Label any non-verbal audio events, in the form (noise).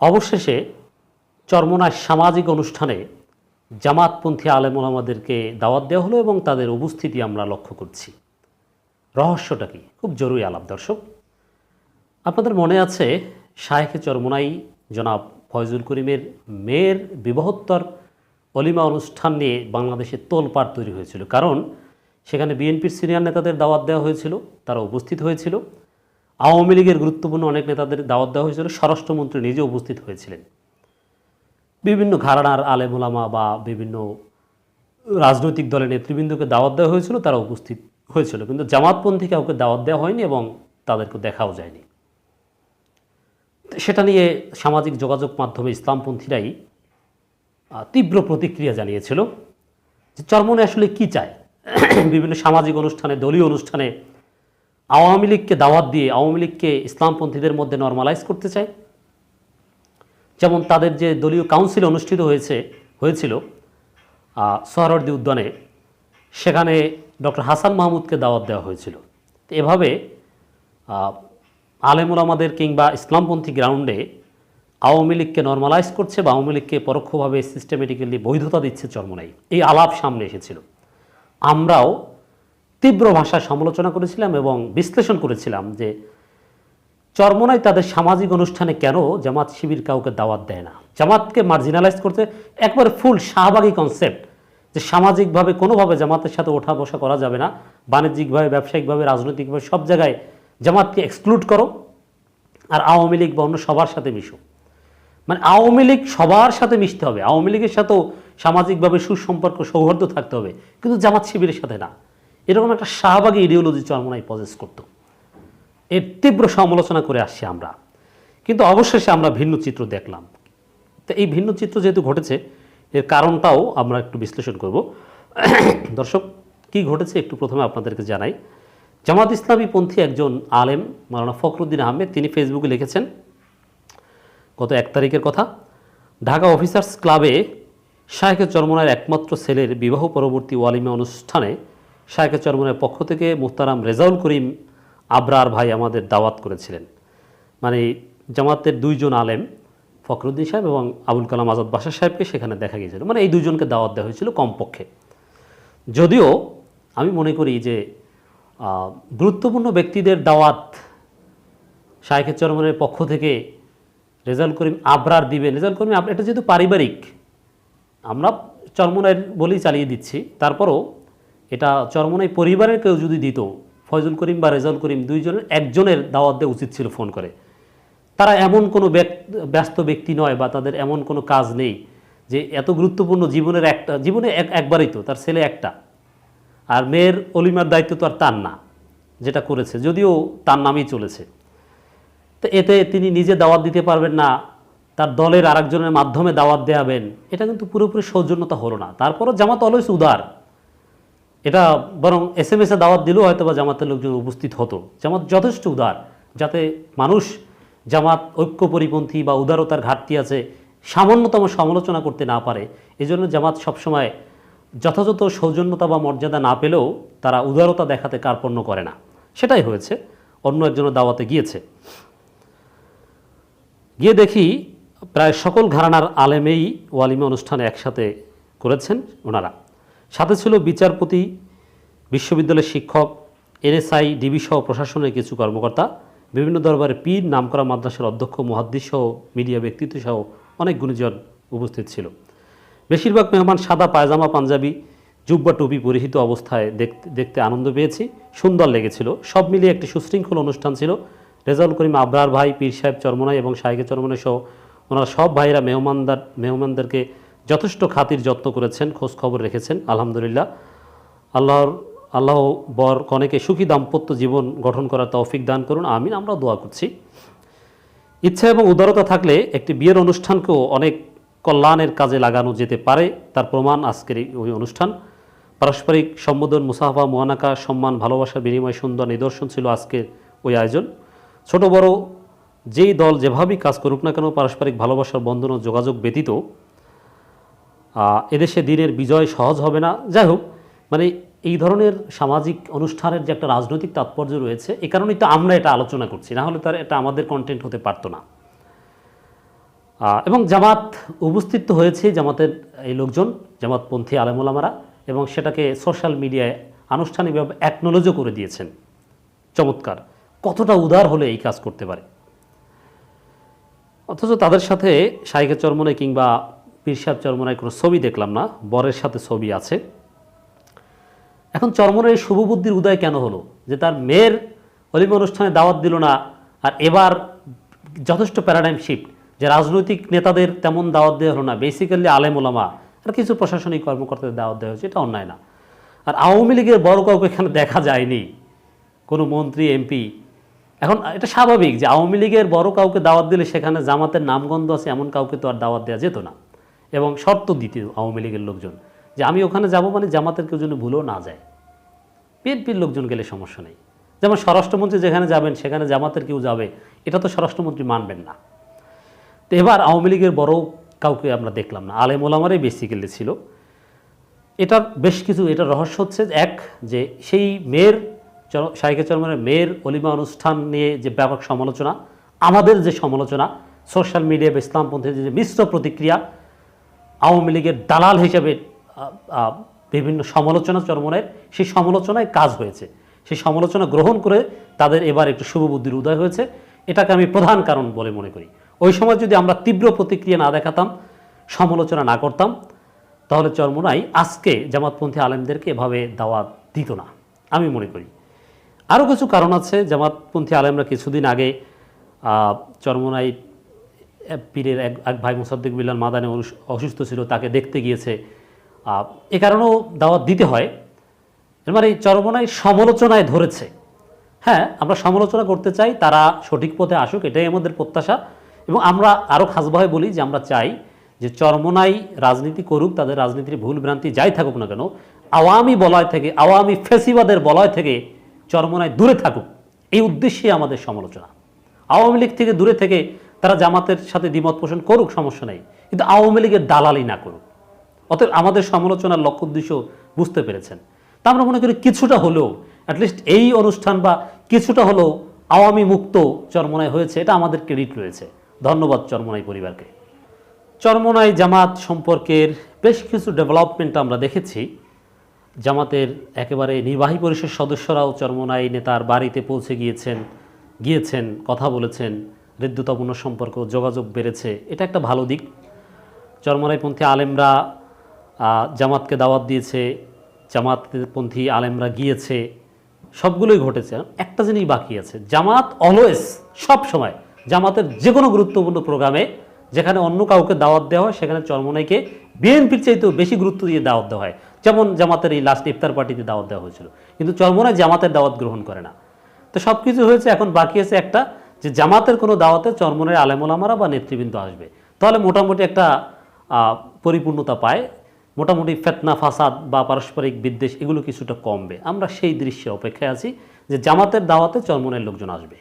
অবশেষে চরমনার সামাজিক অনুষ্ঠানে জামাতপন্থী আলেমুলামাদেরকে দাওয়াত দেওয়া হলো এবং তাদের উপস্থিতি আমরা লক্ষ্য করছি। রহস্যটা কি? খুব জরুরি আলাপ, দর্শক। আপনাদের মনে আছে শায়েখে চরমনাই জনাব ফয়জুল করিমের মেয়ের বিবাহোত্তর অলিমা অনুষ্ঠান নিয়ে বাংলাদেশে তোলপাড় তৈরি হয়েছিল। কারণ সেখানে বিএনপির সিনিয়র নেতাদের দাওয়াত দেওয়া হয়েছিল, তারা উপস্থিত হয়েছিল। আওয়ামী লীগের গুরুত্বপূর্ণ অনেক নেতাদের দাওয়াত দেওয়া হয়েছিল, স্বরাষ্ট্রমন্ত্রী নিজে উপস্থিত হয়েছিলেন। বিভিন্ন ঘরানার আলেমুলামা বা বিভিন্ন রাজনৈতিক দলের নেতৃবৃন্দকে দাওয়াত দেওয়া হয়েছিল, তারা উপস্থিত হয়েছিল। কিন্তু জামাতপন্থী কাউকে দাওয়াত দেওয়া হয়নি এবং তাদেরকে দেখাও যায়নি। সেটা নিয়ে সামাজিক যোগাযোগ মাধ্যমে ইসলামপন্থীরাই তীব্র প্রতিক্রিয়া জানিয়েছিল যে চরমনে আসলে কি চায়? (clears throat) বিভিন্ন সামাজিক অনুষ্ঠানে, দলীয় অনুষ্ঠানে আওয়ামী লীগকে দাওয়াত দিয়ে আওয়ামী লীগকে ইসলামপন্থীদের মধ্যে নর্মালাইজ করতে চায়। যেমন তাদের যে দলীয় কাউন্সিল অনুষ্ঠিত হয়েছে হয়েছিল আহ, উদ্যানে সেখানে ডক্টর হাসান মাহমুদকে দাওয়াত দেওয়া হয়েছিল। এভাবে আলেমুল আমাদের কিংবা ইসলামপন্থী গ্রাউন্ডে আওয়ামী লীগকে নর্মালাইজ করছে বা আওয়ামী লীগকে পরোক্ষভাবে সিস্টেমেটিক্যালি বৈধতা দিচ্ছে চর্মনাই। এই আলাপ সামনে এসেছিল। আমরাও তীব্র ভাষায় সমালোচনা করেছিলাম এবং বিশ্লেষণ করেছিলাম যে চরমনায় তাদের সামাজিক অনুষ্ঠানে কেন জামাত শিবির কাউকে দাওয়াত দেয় না। জামাতকে মার্জিনালাইজ করতে একবারে ফুল শাহবাগী কনসেপ্ট যে সামাজিকভাবে কোনোভাবে জামাতের সাথে ওঠা বসা করা যাবে না, বাণিজ্যিকভাবে, ব্যবসায়িকভাবে, রাজনৈতিকভাবে সব জায়গায় জামাতকে এক্সক্লুড করো আর আওয়ামী লীগ বা অন্য সবার সাথে মিশো। মানে আওয়ামী লীগ সবার সাথে মিশতে হবে, আওয়ামী লীগের সাথেও সামাজিকভাবে সুসম্পর্ক, সৌহার্দ্য থাকতে হবে, কিন্তু জামাত শিবিরের সাথে না। এরকম একটা শাহবাগী ইডিওলজি চরমনায় পজেস করতো। এর তীব্র সমালোচনা করে আসছি আমরা। কিন্তু অবশেষে আমরা ভিন্ন চিত্র দেখলাম। তো এই ভিন্ন চিত্র যেহেতু ঘটেছে, এর কারণটাও আমরা একটু বিশ্লেষণ করব। দর্শক, কি ঘটেছে একটু প্রথমে আপনাদেরকে জানাই। জামাত ইসলামী পন্থী একজন আলেম, মাওলানা ফখরুদ্দিন আহমেদ, তিনি ফেসবুকে লিখেছেন, গত এক তারিখের কথা, ঢাকা অফিসার্স ক্লাবে শাহেকে চরমনার একমাত্র ছেলের বিবাহ পরবর্তী ওয়ালিমা অনুষ্ঠানে শাহেকে চরমনের পক্ষ থেকে মুস্তারাম রেজাউল করিম আবরার ভাই আমাদের দাওয়াত করেছিলেন। মানে জামাতের দুইজন আলেম, ফখরুদ্দিন সাহেব এবং আবুল কালাম আজাদ বাসার সাহেবকে সেখানে দেখা গিয়েছিল। মানে এই দুজনকে দাওয়াত দেওয়া হয়েছিল কমপক্ষে। যদিও আমি মনে করি যে গুরুত্বপূর্ণ ব্যক্তিদের দাওয়াত শাহেখ চরমনের পক্ষ থেকে রেজাল্ট করিম আবরার দিবেন রেজাল্ট করিম, এটা যেহেতু পারিবারিক, আমরা চরমনের বলেই চালিয়ে দিচ্ছি। তারপরও এটা চরমনাই পরিবারের কেউ যদি দিত, ফয়জুল করিম বা রেজাউল করিম দুইজনের, একজনের দাওয়াত দেওয়া উচিত ছিল ফোন করে। তারা এমন কোনো ব্যস্ত ব্যক্তি নয় বা তাদের এমন কোনো কাজ নেই যে এত গুরুত্বপূর্ণ জীবনের একটা, জীবনে এক, একবারই তো, তার ছেলে একটা। আর মেয়ের অলিমার দায়িত্ব তো আর তার না, যেটা করেছে, যদিও তার নামেই চলেছে। তো এতে তিনি নিজে দাওয়াত দিতে পারবেন না, তার দলের আরেকজনের মাধ্যমে দাওয়াত দেওয়াবেন এটা কিন্তু পুরোপুরি সৌজন্যতা হলো না। তারপরও জামাত অলওয়েজ উদার। এটা বরং এস এম এসে দাওয়াত দিলেও হয়তো বা জামাতের লোকজন উপস্থিত হতো। জামাত যথেষ্ট উদার, যাতে মানুষ জামাত ঐক্য পরিপন্থী বা উদারতার ঘাটতি আছে সামান্যতম সমালোচনা করতে না পারে। এজন্য জামাত সবসময় যথাযথ সৌজন্যতা বা মর্যাদা না পেলেও তারা উদারতা দেখাতে কার্পণ্য করে না। সেটাই হয়েছে, অন্য একজনের দাওয়াতে গিয়েছে। গিয়ে দেখি প্রায় সকল ঘরানার আলেমেই ওয়ালিমা অনুষ্ঠানে একসাথে করেছেন ওনারা। সাথে ছিল বিচারপতি, বিশ্ববিদ্যালয়ের শিক্ষক, এনএসআই, ডিবি সহ প্রশাসনের কিছু কর্মকর্তা, বিভিন্ন দরবারে পীর, নামকরা মাদ্রাসার অধ্যক্ষ, মহাদ্দিস সহ মিডিয়া ব্যক্তিত্ব সহ অনেক গুণীজন উপস্থিত ছিল। বেশিরভাগ মেহমান সাদা পায়জামা, পাঞ্জাবি, জুব্বা, টুপি পরিহিত অবস্থায় দেখতে দেখতে আনন্দ পেয়েছি, সুন্দর লেগেছিল। সব মিলিয়ে একটি সুশৃঙ্খল অনুষ্ঠান ছিল। রেজাউল করিম আবরার ভাই, পীর সাহেব চরমনাই এবং শাহেকে চরমনাই সহ ওনারা সব ভাইরা মেহমানদার, মেহমানদেরকে যথেষ্ট খাতির যত্ন করেছেন, খোঁজ খবর রেখেছেন, আলহামদুলিল্লাহ। আল্লাহর, আল্লাহ বর কনেকে সুখী দাম্পত্য জীবন গঠন করার তৌফিক দান করুন, আমিন আমরা দোয়া করছি। ইচ্ছা এবং উদারতা থাকলে একটি বিয়ের অনুষ্ঠানকেও অনেক কল্যাণের কাজে লাগানো যেতে পারে, তার প্রমাণ আজকের ওই অনুষ্ঠান। পারস্পরিক সম্বোধন, মুসাফা মোয়ানাকা সম্মান, ভালোবাসার বিনিময়, সুন্দর নিদর্শন ছিল আজকের ওই আয়োজন। ছোট বড় যেই দল যেভাবেই কাজ করুক না কেন, পারস্পরিক ভালোবাসার বন্ধন ও যোগাযোগ ব্যতীত এদেশে দিনের বিজয় সহজ হবে না। যাই হোক মানে এই ধরনের সামাজিক অনুষ্ঠানের যে একটা রাজনৈতিক তাৎপর্য রয়েছে, এ কারণেই তো আমরা এটা আলোচনা করছি। না হলে তার এটা আমাদের কন্টেন্ট হতে পারতো না। এবং জামাত উপস্থিত হয়েছে, জামাতের এই লোকজন, জামাতপন্থী আলেমুলামারা, এবং সেটাকে সোশ্যাল মিডিয়ায় আনুষ্ঠানিকভাবে অ্যাকনোলজও করে দিয়েছেন। চমৎকার। কতটা উদার হলে এই কাজ করতে পারে? অথচ তাদের সাথে শাইখে চরমনায় কিংবা পীর সাহেব চরমনায় কোনো ছবি দেখলাম না, বরের সাথে ছবি আছে। এখন চরমনের এই শুভবুদ্ধির উদয় কেন হলো? যে তার মেয়ের অলিম অনুষ্ঠানে দাওয়াত দিল না, আর এবার যথেষ্ট প্যারাডাইম শিফট যে রাজনৈতিক নেতাদের তেমন দাওয়াত দেওয়া হলো না। বেসিক্যালি আলেম ওলামা, আর কিছু প্রশাসনিক কর্মকর্তাদের দাওয়াত দেওয়া হয়েছে, এটা অন্যায় না। আর আওয়ামী লীগের বড় কাউকে এখানে দেখা যায়নি, কোনো মন্ত্রী, এমপি। এখন এটা স্বাভাবিক যে আওয়ামী লীগের বড় কাউকে দাওয়াত দিলে সেখানে জামাতের নামগন্ধ আছে, এমন কাউকে তো আর দাওয়াত দেওয়া যেত না। এবং শর্ত দিত আওয়ামী লীগের লোকজন যে আমি ওখানে যাব মানে জামাতের কেউ যেন ভুলেও না যায়। বিএনপির লোকজন গেলে সমস্যা নেই। যেমন স্বরাষ্ট্রমন্ত্রী যেখানে যাবেন, সেখানে জামাতের কেউ যাবে, এটা তো স্বরাষ্ট্রমন্ত্রী মানবেন না। তো এবার আওয়ামী লীগের বড় কাউকে আমরা দেখলাম না। আলেম ওলামারাই বেসিক্যালি ছিল। এটার বেশ কিছু, এটার রহস্য হচ্ছে এক, যে সেই মেয়ের শাহিকা চরমানের মেয়ের অলিমা অনুষ্ঠান নিয়ে যে ব্যাপক সমালোচনা, আমাদের যে সমালোচনা সোশ্যাল মিডিয়া বা ইসলামপন্থীর যে মিশ্র প্রতিক্রিয়া আওয়ামী লীগের দালাল হিসেবে বিভিন্ন সমালোচনা চরমনের সেই সমালোচনায় কাজ হয়েছে। সেই সমালোচনা গ্রহণ করে তাদের এবার একটু শুভবুদ্ধির উদয় হয়েছে। এটাকে আমি প্রধান কারণ বলে মনে করি। ওই সময় যদি আমরা তীব্র প্রতিক্রিয়া না দেখাতাম, সমালোচনা না করতাম, তাহলে চরমোনাই আজকে জামাতপন্থী আলেমদেরকে এভাবে দাওয়াত দিত না, আমি মনে করি। আরও কিছু কারণ আছে জামাতপন্থী আলেমরা কিছুদিন আগে চরমোনাই পীরের এক এক ভাই মুসাদ্দিক বিল্লাল মাদানে অসুস্থ ছিল, তাকে দেখতে গিয়েছে। এ কারণেও দাওয়াত দিতে হয়। মানে চরমনায় সমালোচনায় ধরেছে। হ্যাঁ আমরা সমালোচনা করতে চাই, তারা সঠিক পথে আসুক, এটাই আমাদের প্রত্যাশা। এবং আমরা আরও খাসভাবে বলি যে, আমরা চাই যে চরমনাই রাজনীতি করুক, তাদের রাজনীতির ভুল ভ্রান্তি যাই থাকুক না কেন, আওয়ামী বলয় থেকে, আওয়ামী ফেসিবাদের বলয় থেকে চরমনায় দূরে থাকুক। এই উদ্দেশ্যে আমাদের সমালোচনা। আওয়ামী লীগ থেকে দূরে থেকে তারা জামাতের সাথে দ্বিমত পোষণ করুক, সমস্যা নেই। কিন্তু আওয়ামী লীগের দালালি না করুক। অতএব আমাদের সমালোচনার লক্ষ্য উদ্দেশ্য বুঝতে পেরেছেন। তা আমরা মনে করি কিছুটা হলেও অ্যাটলিস্ট এই অনুষ্ঠান বা কিছুটা হলেও আওয়ামী মুক্ত চরমনায় হয়েছে, এটা আমাদের ক্রেডিট রয়েছে। ধন্যবাদ চরমনাই পরিবারকে। চরমনাই জামাত সম্পর্কের বেশ কিছু ডেভেলপমেন্ট আমরা দেখেছি। জামাতের একেবারে নির্বাহী পরিষদ সদস্যরাও চরমনাই নেতার বাড়িতে পৌঁছে গিয়েছেন গিয়েছেন, কথা বলেছেন। হৃদ্যতাপূর্ণ সম্পর্ক, যোগাযোগ বেড়েছে। এটা একটা ভালো দিক। চরমনাইপন্থী আলেমরা জামাতকে দাওয়াত দিয়েছে, জামাতপন্থী আলেমরা গিয়েছে, সবগুলোই ঘটেছে। একটা জিনিস বাকি আছে, জামাত অলওয়েজ সব সময় জামাতের যে কোনো গুরুত্বপূর্ণ প্রোগ্রামে যেখানে অন্য কাউকে দাওয়াত দেওয়া হয়, সেখানে চরমনাইকে বিএনপির চাইতেও বেশি গুরুত্ব দিয়ে দাওয়াত দেওয়া হয়। যেমন জামাতের এই লাস্ট ইফতার পার্টিতে দাওয়াত দেওয়া হয়েছিল। কিন্তু চরমনাই জামাতের দাওয়াত গ্রহণ করে না। তো সব কিছু হয়েছে, এখন বাকি আছে একটা যে জামাতের কোনো দাওয়াতে চরমনের আলেমোলামারা বা নেতৃবৃন্দ আসবে। তাহলে মোটামুটি একটা পরিপূর্ণতা পায়। মোটামুটি ফেতনা, ফাসাদ বা পারস্পরিক বিদ্বেষ এগুলো কিছুটা কমবে। আমরা সেই দৃশ্যে অপেক্ষায় আছি যে জামাতের দাওয়াতে চরমনের লোকজন আসবে।